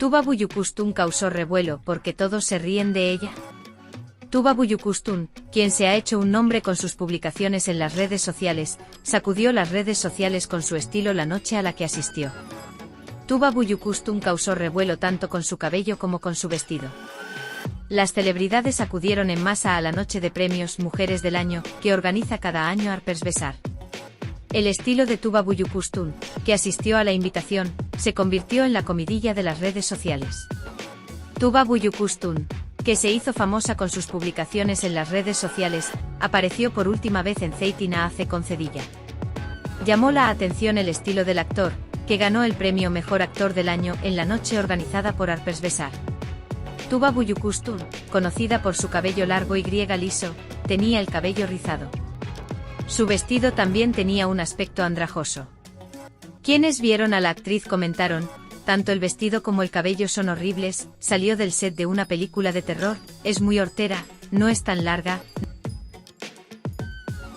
Tuba Buyukustun causó revuelo porque todos se ríen de ella. Tuba Buyukustun, quien se ha hecho un nombre con sus publicaciones en las redes sociales, sacudió las redes sociales con su estilo la noche a la que asistió. Tuba Buyukustun causó revuelo tanto con su cabello como con su vestido. Las celebridades acudieron en masa a la noche de premios Mujeres del Año, que organiza cada año Harper's Besar. El estilo de Tuba Buyukustun, que asistió a la invitación, se convirtió en la comidilla de las redes sociales. Tuba Buyukustun, que se hizo famosa con sus publicaciones en las redes sociales, apareció por última vez en Zeitina hace con Cedilla. Llamó la atención el estilo del actor, que ganó el premio Mejor Actor del Año en la noche organizada por Harper's Besar. Tuba Buyukustun, conocida por su cabello largo y griega liso, tenía el cabello rizado. Su vestido también tenía un aspecto andrajoso. Quienes vieron a la actriz comentaron, tanto el vestido como el cabello son horribles, salió del set de una película de terror, es muy hortera, no es tan larga,